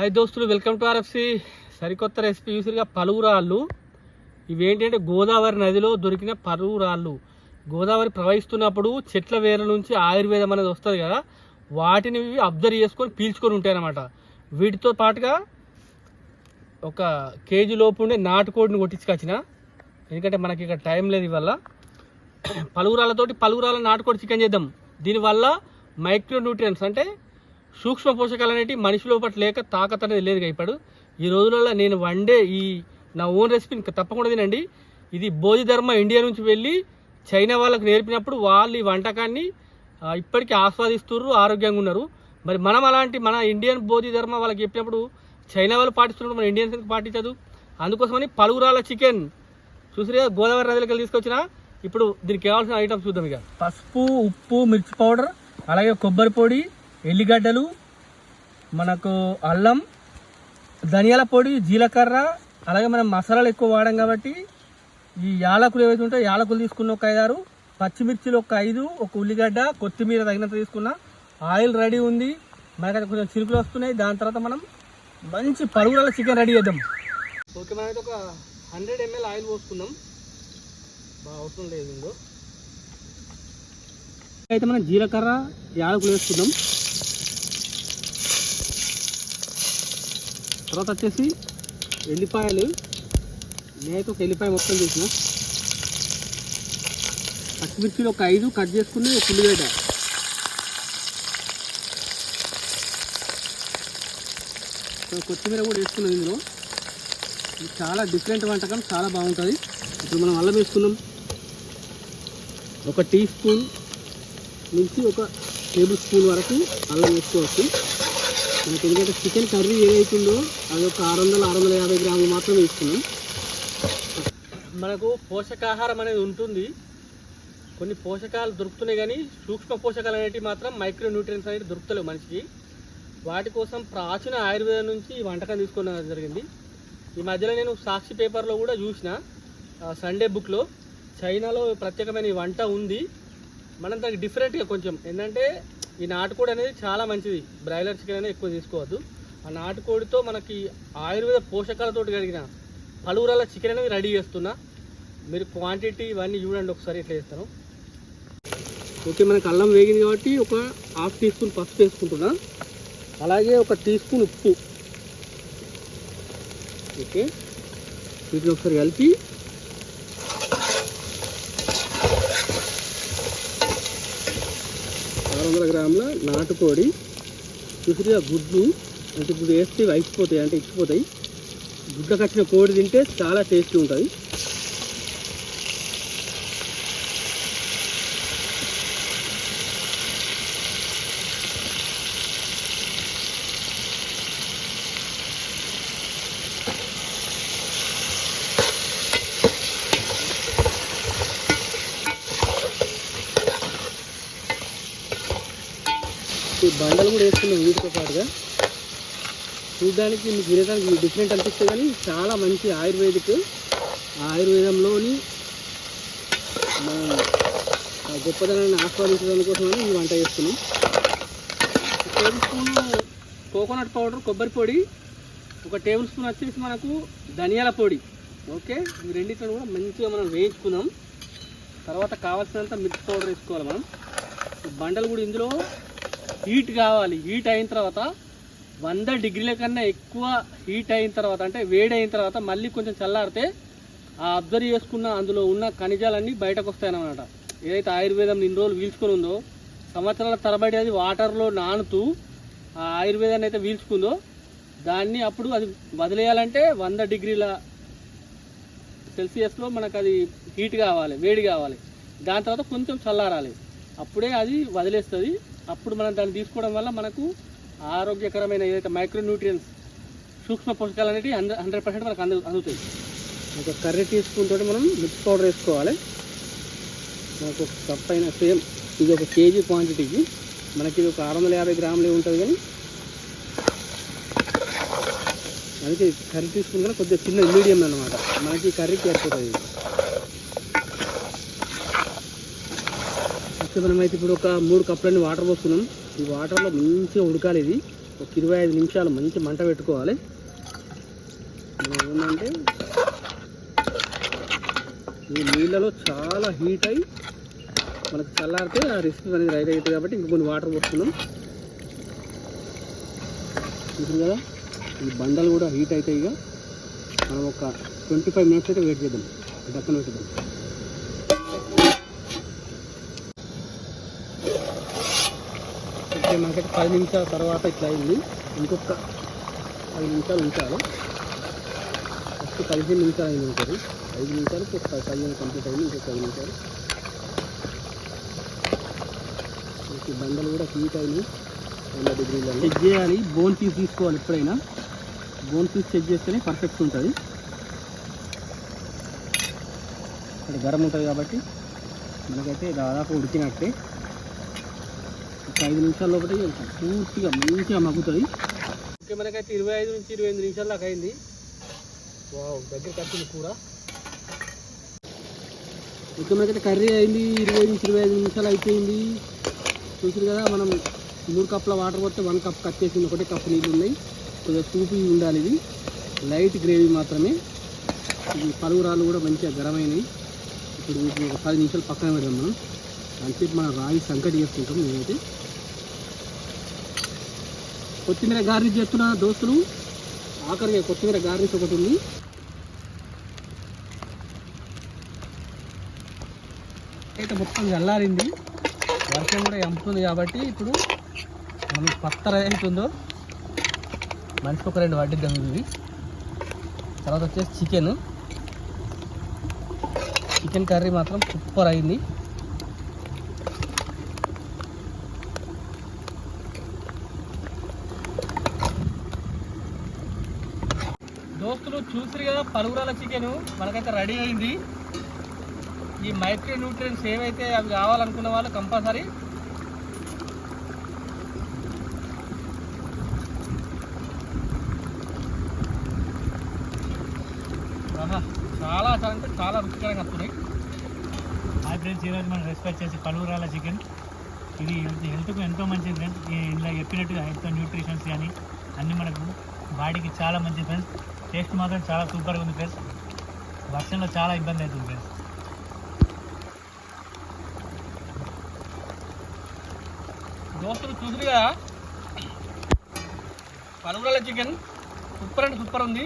Hi దోస్తులు welcome to RFC. సరికొత్త recipe చూసిగా పలువురాళ్ళు ఇవేంటంటే గోదావరి నదిలో దొరికిన పలువురాళ్ళు గోదావరి ప్రవహిస్తున్నప్పుడు చెట్ల వేర్ల నుంచి ఆయుర్వేదం అనేది వస్తుంది కదా వాటిని అబ్జర్వ్ చేసుకొని పీల్చుకొని ఉంటాయన్నమాట. వీటితో పాటుగా ఒక కేజీ లోపు ఉండే నాటుకోడిని కొట్టించుకొచ్చిన. ఎందుకంటే మనకి ఇక్కడ టైం లేదు ఇవల్ల పలువురాలతోటి పలువురాల నాటుకోడి చికెన్ చేద్దాం. దీనివల్ల మైక్రో న్యూట్రియన్స్ అంటే సూక్ష్మ పోషకాలు అనేవి మనిషిలో లోపల లేక తాకత్ అనేది లేదు ఇప్పుడు. ఈ రోజులలో నేను వండే ఈ నా ఓన్ రెసిపీని తప్పకుండా తినండి. ఇది బోధిధర్మ ఇండియా నుంచి వెళ్ళి చైనా వాళ్ళకు నేర్పినప్పుడు వాళ్ళు ఈ వంటకాన్ని ఇప్పటికీ ఆస్వాదిస్తున్నారు ఆరోగ్యంగా ఉన్నారు. మరి మనం అలాంటి మన ఇండియన్ బోధి ధర్మ వాళ్ళకి చెప్పినప్పుడు చైనా వాళ్ళు పాటిస్తున్నప్పుడు మన ఇండియన్స్ పాటించదు? అందుకోసమని పలువురాల చికెన్ చూసిరే గోదావరి నదిలోకి తీసుకొచ్చిన ఇప్పుడు దీనికి కావాల్సిన ఐటమ్స్ చూద్దాం ఇక. పసుపు ఉప్పు మిర్చి పౌడర్ అలాగే కొబ్బరి పొడి ఎల్లిగడ్డలు మనకు అల్లం ధనియాల పొడి జీలకర్ర అలాగే మనం మసాలాలు ఎక్కువ వాడాం కాబట్టి ఈ యాలకులు ఏవైతే ఉంటాయో యాలకులు తీసుకున్న ఒక ఐదారు పచ్చిమిర్చిలు ఒక ఐదు ఒక ఉల్లిగడ్డ కొత్తిమీర తగినంత తీసుకున్న ఆయిల్ రెడీ ఉంది. మనకైతే కొంచెం చిరుకులు వస్తున్నాయి. దాని తర్వాత మనం మంచి పరుగుల చికెన్ రెడీ చేద్దాం. ఓకే మనమైతే ఒక హండ్రెడ్ ఎంఎల్ ఆయిల్ పోసుకుందాం బాగా అవసరం లేదు అయితే మనం జీలకర్ర యాలకులు వేసుకుందాం. తర్వాత వచ్చేసి ఎల్లిపాయలు నేనైతే ఒక ఎల్లిపాయ మొత్తం చేసిన. పచ్చిమిర్చిలు ఒక ఐదు కట్ చేసుకుని ఒక ఉల్లిగడ్డ. కొత్తిమీర కూడా వేసుకున్నాం ఇందులో. చాలా డిఫరెంట్ వంటకం చాలా బాగుంటుంది. ఇప్పుడు మనం అల్లం వేసుకున్నాం. ఒక టీ స్పూన్ నుంచి ఒక టేబుల్ స్పూన్ వరకు అల్లం వేసుకోవచ్చు. మనకి ఎందుకంటే చికెన్ కర్రీ ఏదైతుందో అది ఒక ఆరు వందల ఆరు వందల యాభై గ్రాములు మాత్రం వేసుకున్నాం మనకు పోషకాహారం అనేది ఉంటుంది. కొన్ని పోషకాలు దొరుకుతున్నాయి కానీ సూక్ష్మ పోషకాలు అనేవి మాత్రం మైక్రో న్యూట్రియన్స్ అనేవి దొరుకుతలేవు మనిషికి. వాటి కోసం ప్రాచీన ఆయుర్వేదం నుంచి ఈ వంటకం తీసుకోవడం జరిగింది. ఈ మధ్యలో నేను సాక్షి పేపర్లో కూడా చూసిన సండే బుక్లో చైనాలో ప్రత్యేకమైన వంట ఉంది. మనం దానికి డిఫరెంట్గా కొంచెం. ఏంటంటే ఈ నాటుకోడి అనేది చాలా మంచిది. బ్రాయిలర్ చికెన్ అనేది ఎక్కువ తీసుకోవద్దు. ఆ నాటుకోడితో మనకి ఆయుర్వేద పోషకాలతో కలిగిన పలువురాల చికెన్ అనేది రెడీ చేస్తున్నా. మీరు క్వాంటిటీ ఇవన్నీ చూడండి ఒకసారి ఎట్లా చేస్తాను ఓకే మనకి అల్లం వేగింది కాబట్టి ఒక హాఫ్ టీ స్పూన్ పసుపు వేసుకుంటున్నా. అలాగే ఒక టీ స్పూన్ ఉప్పు. ఓకే వీటిని ఒకసారి కలిపి వందల గ్రాముల నాటుకోడి చూసిగా గుడ్లు అంటే ఇప్పుడు వేస్తే ఇవి అయిపోతాయి అంటే ఇచ్చిపోతాయి. గుడ్లకు వచ్చిన కోడి తింటే చాలా టేస్టీ ఉంటుంది. ఈ బండలు కూడా వేసుకున్నాం వీటితో పాటుగా. చూడడానికి మీకు వినడానికి డిఫరెంట్ అనిపిస్తుంది కానీ చాలా మంచి ఆయుర్వేదిక్ ఆయుర్వేదంలోని మనం ఆ గొప్పదనాన్ని ఆస్వాదించడం కోసమని ఈ వంట చేస్తున్నాం. టేబుల్ స్పూన్ కోకోనట్ పౌడర్ కొబ్బరి పొడి ఒక టేబుల్ స్పూన్ వచ్చేసి మనకు ధనియాల పొడి. ఓకే? ఈ రెండింటిని కూడా మంచిగా మనం వేయించుకుందాం తర్వాత కావాల్సినంత మిర్చి పౌడర్ వేసుకోవాలి మనం. బండలు కూడా ఇందులో హీట్ కావాలి. హీట్ అయిన తర్వాత వంద డిగ్రీల కన్నా ఎక్కువ హీట్ అయిన తర్వాత అంటే వేడి అయిన తర్వాత మళ్ళీ కొంచెం చల్లారితే ఆ అబ్జర్వ్ చేసుకున్న అందులో ఉన్న ఖనిజాలన్నీ బయటకు వస్తాయన్నమాట ఏదైతే ఆయుర్వేదం ఇన్ని రోజులు పీల్చుకొని ఉందో సంవత్సరాల తరబడి అది వాటర్లో నానుతూ ఆ ఆయుర్వేదాన్ని అయితే పీల్చుకుందో దాన్ని అప్పుడు అది వదిలేయాలంటే వంద డిగ్రీల సెల్సియస్లో మనకు అది హీట్ కావాలి వేడి కావాలి. దాని తర్వాత కొంచెం చల్లారాలి. అప్పుడే అది వదిలేస్తుంది. అప్పుడు మనం దాన్ని తీసుకోవడం వల్ల మనకు ఆరోగ్యకరమైన ఏదైతే మైక్రోన్యూట్రియన్స్ సూక్ష్మ పోషకాలు అనేవి హండ్రెడ్ పర్సెంట్ మనకు అందు అందుతాయి. ఒక కర్రీ తీసుకుంటే మనం మిక్స్ పౌడర్ వేసుకోవాలి. మనకు ఒక కప్ అయిన సేమ్ ఇది ఒక కేజీ క్వాంటిటీకి మనకి ఇది ఒక ఆరు వందల యాభై గ్రాములే ఉంటుంది కానీ అందుకే కర్రీ తీసుకుంటే కొద్దిగా చిన్న మీడియం అన్నమాట. మనకి కర్రీకి సరిపోతుంది. ఫస్ట్ అయితే మనమైతే ఇప్పుడు ఒక మూడు కప్పులన్నీ వాటర్ పోస్తున్నాం. ఈ వాటర్లో మంచిగా ఉడకాలి ఇది. ఒక ఇరవై ఐదు నిమిషాలు మంచి మంట పెట్టుకోవాలి. ఏంటంటే ఈ నీళ్ళలో చాలా హీట్ అయి మనకు చల్లారితే ఆ రెసిపీ అనేది రైట్ అవుతుంది కాబట్టి ఇంక కొన్ని వాటర్ పోస్తున్నాం. చూసింది కదా? ఈ బండలు కూడా హీట్ అవుతాయి ఇక. మనం ఒక ట్వంటీ ఫైవ్ మినిట్స్ అయితే వెయిట్ చేద్దాం. దక్కన పెట్టుదాం ఓకే మనకైతే పది నిమిషాల తర్వాత ఇట్లా అయింది. ఇంకొక పది నిమిషాలు ఉంచాలి. ఫస్ట్ పదిహేను నిమిషాలు అయింది ఉంటుంది ఐదు నిమిషాలు ఒక పదిహేను కంప్లీట్ అయింది ఇంకొక పది నిమిషాలు. ఈ బండలు కూడా హీట్ అయినాయి. వంద డిగ్రీలలో. చెక్ చేయాలి. బోన్ పీస్ తీసుకోవాలి ఎప్పుడైనా. బోన్ పీస్ చెక్ చేస్తేనే పర్ఫెక్ట్ ఉంటుంది. ఇక్కడ గరం ఉంటుంది కాబట్టి మనకైతే దాదాపు ఉడికినట్టే. ఐదు నిమిషాల లోపల పూర్తిగా మంచిగా మగ్గుతుంది. ఓకే మనకైతే ఇరవై ఐదు నుంచి ఇరవై ఎనిమిది నిమిషాల దాకా అయింది. వావ్ దగ్గర కట్టింది కూర. ఓకే మనకైతే కర్రీ అయింది ఇరవై నుంచి ఇరవై ఐదు నిమిషాలు అయిపోయింది. చూసారు కదా మనం మూడు కప్పుల వాటర్ పోతే వన్ కప్ కట్ చేసింది ఒకటే కప్పు నీళ్ళు ఉన్నాయి. కొద్దిగా సూపీ ఉండాలి ఇది. లైట్ గ్రేవీ మాత్రమే. ఇది పలుగురాలు కూడా మంచిగా గరమైనవి ఇప్పుడు వీటిని ఒక పది నిమిషాలు పక్కన పెడదాం మనం. అంతసేపు మనం రాగి సంకటి చేసుకుంటాం నేనైతే. కొత్తిమీర గార్నిష్ చేస్తున్న దోస్తులు. ఆఖరిగా కొత్తిమీర గార్నిష్ ఒకటి ఉంది. అయితే మొత్తం చల్లారింది. వర్షం కూడా ఎంపుతుంది కాబట్టి ఇప్పుడు మనం పత్తర ఉందో మనిషికి ఒక రెండు వడ్డిద్దాం ఇవి తర్వాత వచ్చేసి చికెన్. చికెన్ కర్రీ మాత్రం సూపర్ అయింది. దోస్తులు చూసిరు కదా పలుగురాల చికెన్ మనకైతే రెడీ అయింది. ఈ మైక్రో న్యూట్రియన్స్ ఏవైతే అవి కావాలనుకున్న వాళ్ళు కంపల్సరీ చాలా అంటే చాలా రుచికరంగా వస్తున్నాయి హాయ్ ఫ్రెండ్స్ ఈరోజు మనం రెస్పెక్ట్ చేసి పలువురాల చికెన్ ఇది హెల్త్ హెల్త్కు ఎంతో మంచిది ఫ్రెండ్స్. ఇలా చెప్పినట్టుగా హెల్త్ న్యూట్రిషన్స్ కానీ అన్నీ మనకు బాడీకి చాలా మంచిది ఫ్రెండ్స్. టేస్ట్ మాత్రం చాలా సూపర్గా ఉంది ఫ్రెండ్స్. వర్షంలో చాలా ఇబ్బంది అవుతుంది ఫ్రెండ్స్. దోస్తులు చూసిరు కదా? పలుగురాల చికెన్ సూపర్ అంటే సూపర్ ఉంది.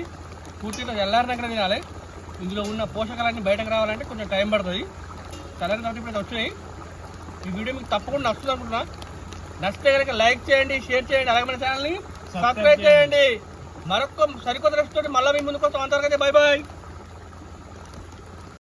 పూర్తిగా దగ్గర తినాలి. ఇందులో ఉన్న పోషకాలన్నీ బయటకు రావాలంటే కొంచెం టైం పడుతుంది. చల్లారిన కాబట్టి ఇప్పుడు వచ్చినాయి. ఈ వీడియో మీకు తప్పకుండా నచ్చుతుంది అనుకుంటున్నా. నచ్చితే కనుక లైక్ చేయండి షేర్ చేయండి అలాగే మన ఛానల్ని సబ్స్క్రైబ్ చేయండి. మరొక సరికొత్త రెసిపీ మళ్ళీ మీ ముందుకు వస్తాం. అంతవరకు బై బాయ్